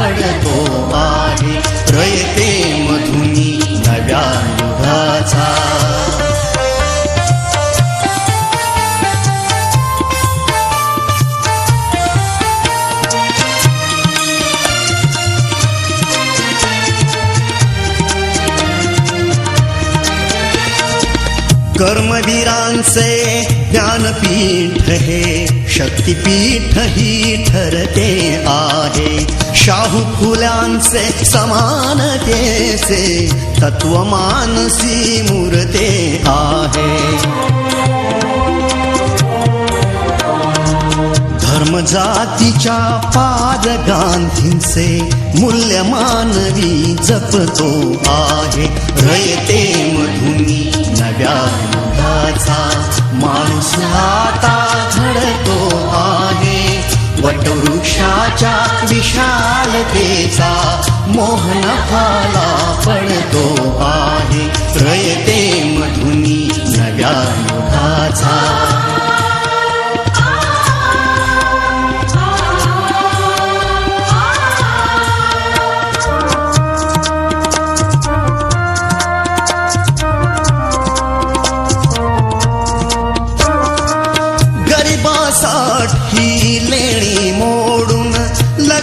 पडतो आहे रयते मधुनी नव्या युगाचा कर्मवीरांचे ज्ञानपीठ हे शक्तिपीठ ही ठरते आहे शाहू फुल्यांचे समानतेचे तत्वमानसी मूर्ते आहे. धर्म जातीच्या पाद गांधींचे मूल्य मानवी जपतो आहे. रयते मधुनी नव्या युगाचा माणूस आता घडतो आहे. वटवृक्षाच्या विषा विशालतेचा मोहन फाला पडतो आहे. रयते मधुनी नव्या युगाचा.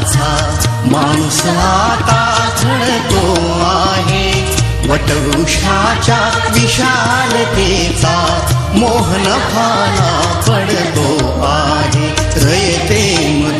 माझा माणूस आता झडतो आहे. वटवृक्षाच्या विशालतेचा मोहन फाला पडतो आहे. रयते मधुनी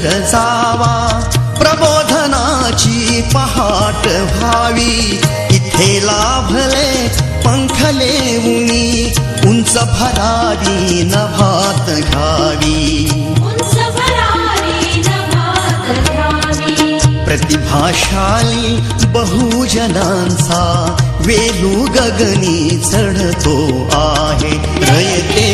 तिमीर जावा. प्रबोधनाची पहाट व्हावी. इथे लाभले पंखले उनी उंच भरारी नभात घ्यावी. प्रतिभाशाली बहुजनांचा वेलू गगनी चढतो आहे. रयते